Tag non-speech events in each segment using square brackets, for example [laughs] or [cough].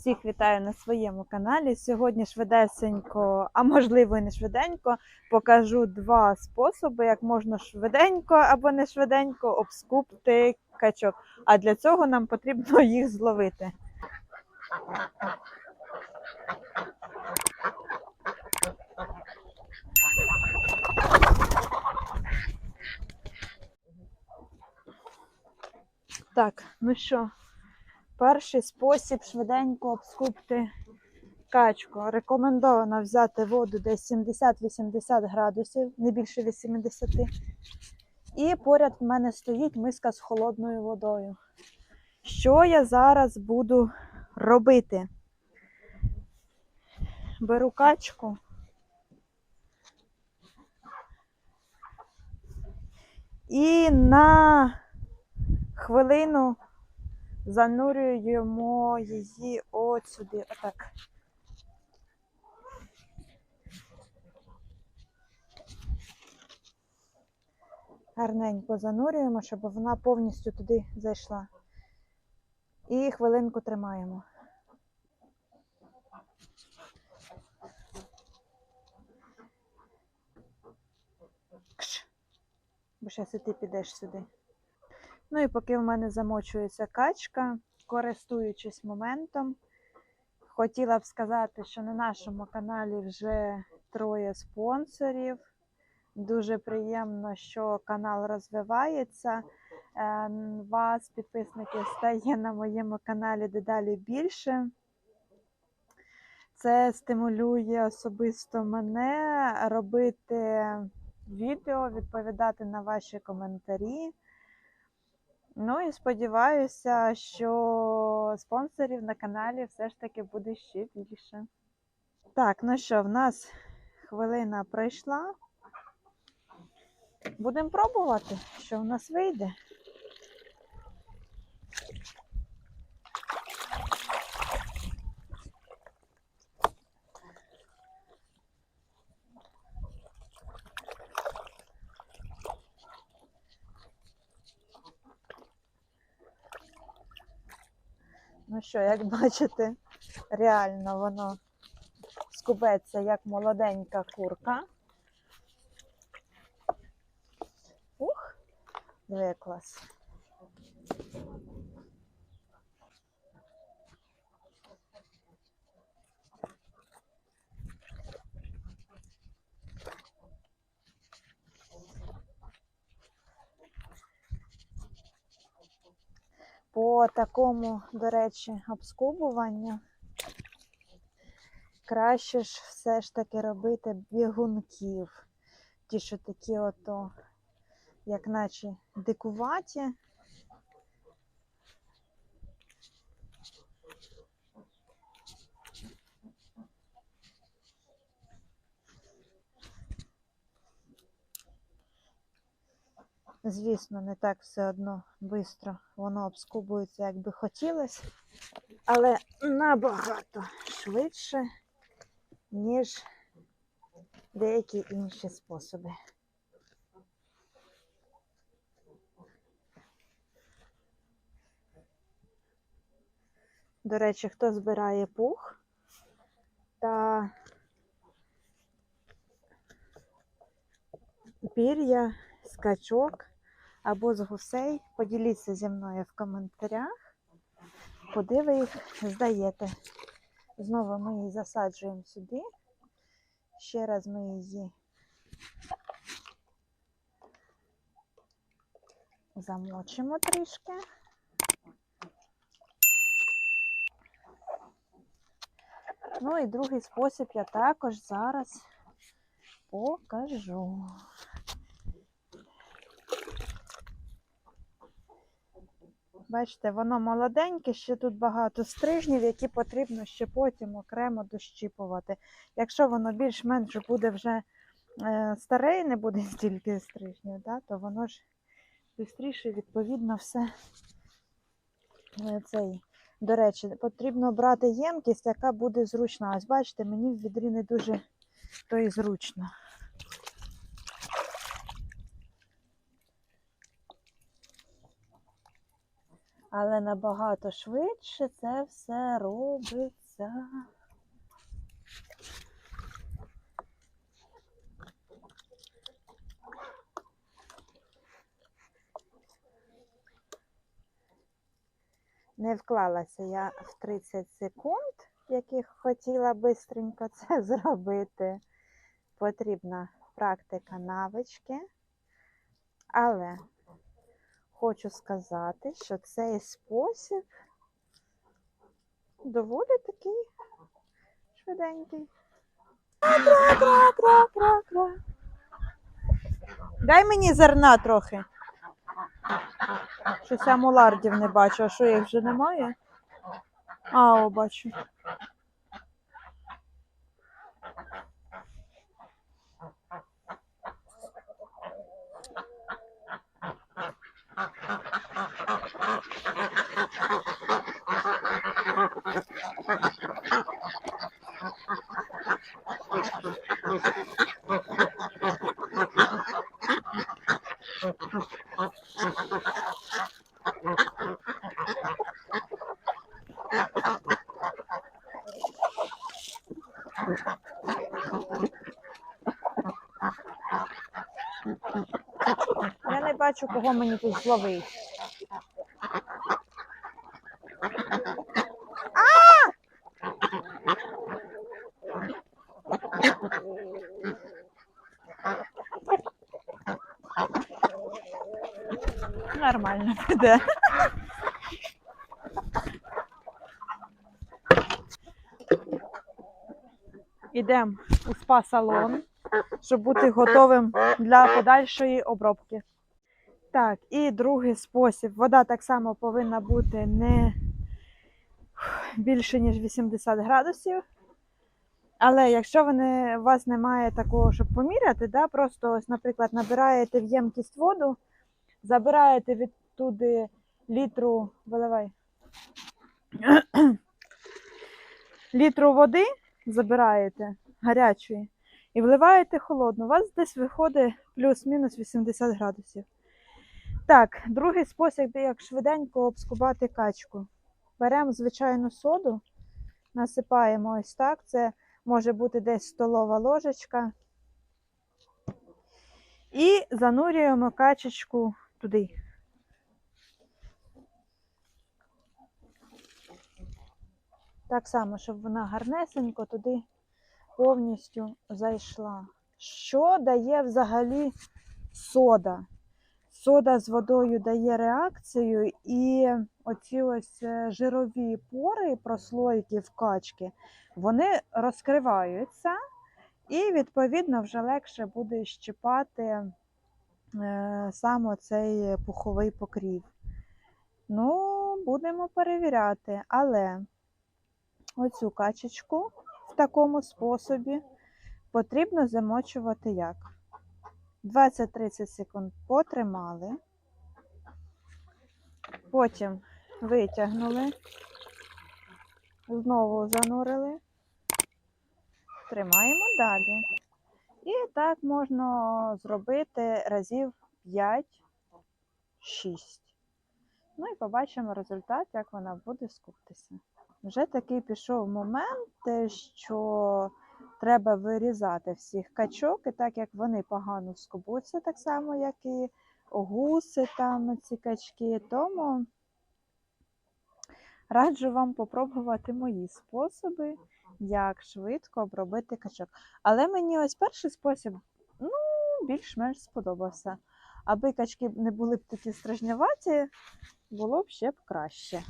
Всіх вітаю на своєму каналі. Сьогодні швидесенько, а можливо і не швиденько, покажу два способи, як можна швиденько або не швиденько обскупти качок. А для цього нам потрібно їх зловити. Так, ну що, перший спосіб швиденько обскупти качку. Рекомендовано взяти воду десь 70-80 градусів, не більше 80. І поряд в мене стоїть миска з холодною водою. Що я зараз буду робити? Беру качку. І на хвилину занурюємо її от сюди. Отак. Гарненько занурюємо, щоб вона повністю туди зайшла. І хвилинку тримаємо. Кш. Бо зараз і ти підеш сюди. Ну і поки в мене замочується качка, користуючись моментом, хотіла б сказати, що на нашому каналі вже троє спонсорів. Дуже приємно, що канал розвивається. Е, Вас, підписників, стає на моєму каналі дедалі більше. Це стимулює особисто мене робити відео, відповідати на ваші коментарі. Ну і сподіваюся, що спонсорів на каналі все ж таки буде ще більше. Так, ну що, в нас хвилина пройшла. Будемо пробувати, що в нас вийде. Ну що, як бачите, реально воно скубеться як молоденька курка. Ух, виклас. клас. По такому, до речі, обскубуванню краще ж все ж таки робити бігунків. Ті, що такі ото, як наче дикуваті. Звісно, не так все одно швидко воно обскубується, як би хотілося, але набагато швидше, ніж деякі інші способи. До речі, хто збирає пух та пір'я з качок або з гусей, поділіться зі мною в коментарях, куди ви їх здаєте. Знову ми її засаджуємо сюди. Ще раз ми її замочимо трішки. Ну і другий спосіб я також зараз покажу. Бачите, воно молоденьке, ще тут багато стрижнів, які потрібно ще потім окремо дощіпувати. Якщо воно більш-менш буде вже е, старе і не буде [laughs] стільки стрижнів, да, то воно ж швидше, відповідно, все е, цей. До речі, потрібно брати ємкість, яка буде зручна. Ось бачите, мені в відрі не дуже то і зручно. Але набагато швидше це все робиться. Не вклалася я в 30 секунд, яких хотіла бистренько це [laughs] зробити. Потрібна практика навички. Але хочу сказати, що цей спосіб доволі такий швиденький. Дай мені зерна трохи. Щось я мулардів не бачу, а що їх вже немає? А, о, бачу. Я не бачу, кого мені тут зловить. Нормально піде. Ідемо у спа-салон, щоб бути готовим для подальшої обробки. Так, і другий спосіб. Вода так само повинна бути не більше, ніж 80 градусів. Але якщо ви у вас немає такого, щоб поміряти, да, просто, ось, наприклад, набираєте в ємкість воду, забираєте відтуди літру, виливай, [clears throat] літру води забираєте гарячої і вливаєте холодну. У вас десь виходить плюс-мінус 80 градусів. Так, другий спосіб, як швиденько обскубати качку. Беремо звичайну соду, насипаємо ось так. Це може бути десь столова ложечка. І занурюємо качечку туди. Так само, щоб вона гарнесенько туди повністю зайшла. Що дає взагалі сода? Сода з водою дає реакцію, і оці ось е, жирові пори, прослойки в качки, вони розкриваються, і, відповідно, вже легше буде щипати е, саме цей пуховий покрів. Ну, будемо перевіряти, але оцю качечку в такому способі потрібно замочувати як? 20-30 секунд потримали, потім витягнули, знову занурили, тримаємо далі. І так можна зробити разів 5-6. Ну і побачимо результат, як вона буде скуптися. Вже такий пішов момент, що треба вирізати всіх качок, і так як вони погано скубуться, так само, як і гуси, там ці качки. Тому раджу вам попробувати мої способи, як швидко обробити качок. Але мені ось перший спосіб ну, більш-менш сподобався. Аби качки не були б такі стражняваті, було б ще б краще.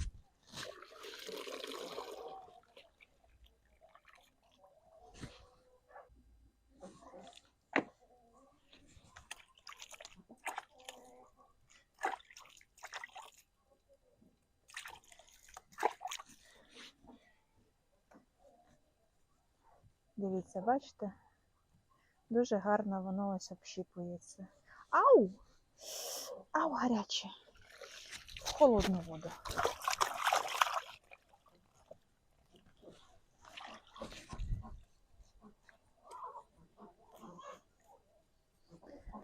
Дивіться, бачите? Дуже гарно воно ось общіпується. Ау! Ау, гаряче. В холодну воду.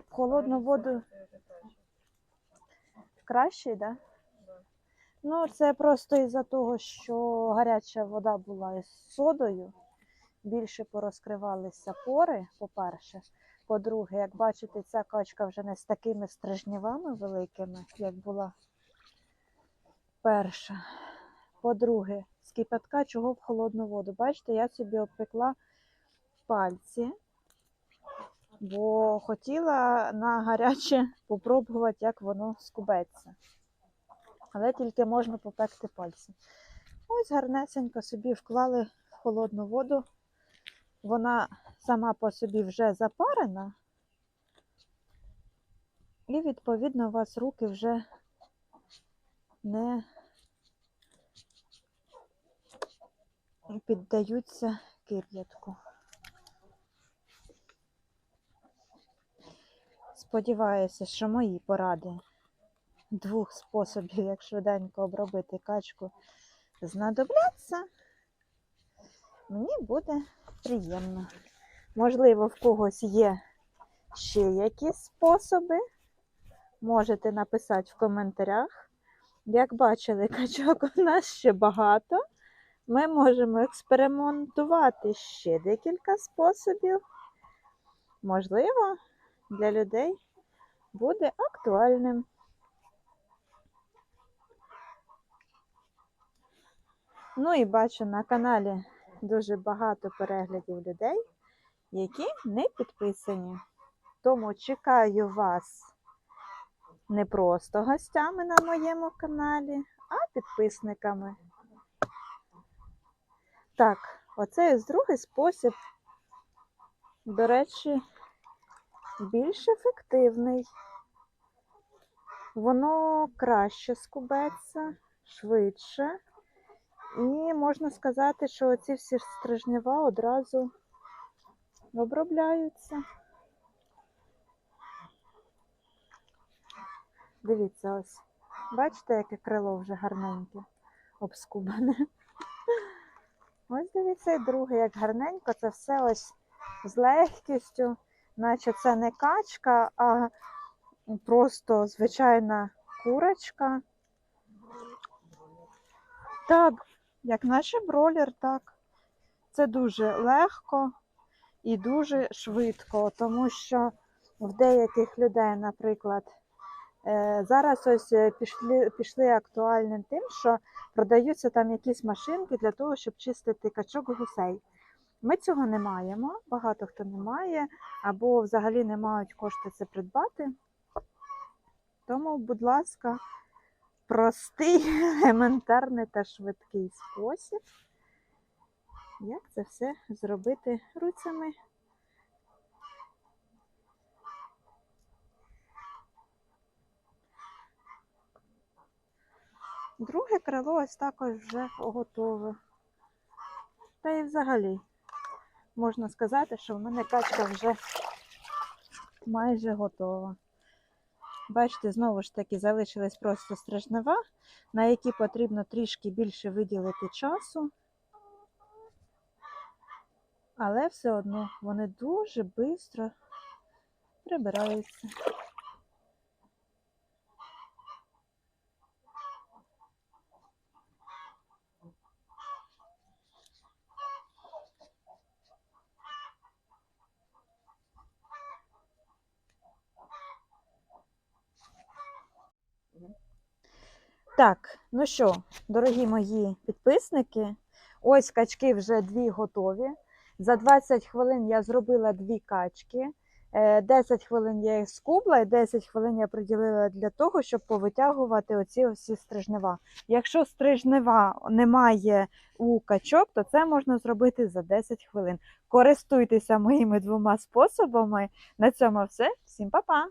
В холодну воду краще, так? Да? Ну, це просто із-за того, що гаряча вода була із содою. Більше порозкривалися пори, по-перше. По-друге, як бачите, ця качка вже не з такими стрижнівами великими, як була перша. По-друге, з кипятка чого в холодну воду. Бачите, я собі обпекла пальці, бо хотіла на гаряче попробувати, як воно скубеться. Але тільки можна попекти пальці. Ось гарнесенько собі вклали в холодну воду. Вона сама по собі вже запарена. І, відповідно, у вас руки вже не піддаються кип'ятку. Сподіваюся, що мої поради двох способів, як швиденько обробити качку, знадобляться. Мені буде приємно. Можливо, в когось є ще якісь способи. Можете написати в коментарях. Як бачили, [laughs] качок у нас ще багато. Ми можемо експериментувати ще декілька способів. Можливо, для людей буде актуальним. Ну і бачу на каналі дуже багато переглядів людей, які не підписані. Тому чекаю вас не просто гостями на моєму каналі, а підписниками. Так, оце другий спосіб, до речі, більш ефективний. Воно краще скубеться, швидше. І можна сказати, що оці всі стрижнева одразу обробляються. Дивіться ось. Бачите, яке крило вже гарненьке, обскубане. Ось дивіться, і друге, як гарненько, це все ось з легкістю, наче це не качка, а просто звичайна курочка. Так, як наче бролер, так. Це дуже легко і дуже швидко, тому що в деяких людей, наприклад, е, зараз ось е, пішли, пішли актуальним тим, що продаються там якісь машинки для того, щоб чистити качок гусей. Ми цього не маємо, багато хто не має, або взагалі не мають кошти це придбати. Тому, будь ласка, простий, [laughs] елементарний та швидкий спосіб, як це все зробити руцями. Друге крило ось також вже готове. Та і взагалі можна сказати, що в мене качка вже майже готова. Бачите, знову ж таки залишилась просто стражнева, на які потрібно трішки більше виділити часу. Але все одно вони дуже швидко прибираються. Так, ну що, дорогі мої підписники, ось качки вже дві готові. За 20 хвилин я зробила дві качки. Е, 10 хвилин я їх скубла і 10 хвилин я приділила для того, щоб повитягувати оці всі стрижнева. Якщо стрижнева немає у качок, то це можна зробити за 10 хвилин. Користуйтеся моїми двома способами. На цьому все. Всім па-па!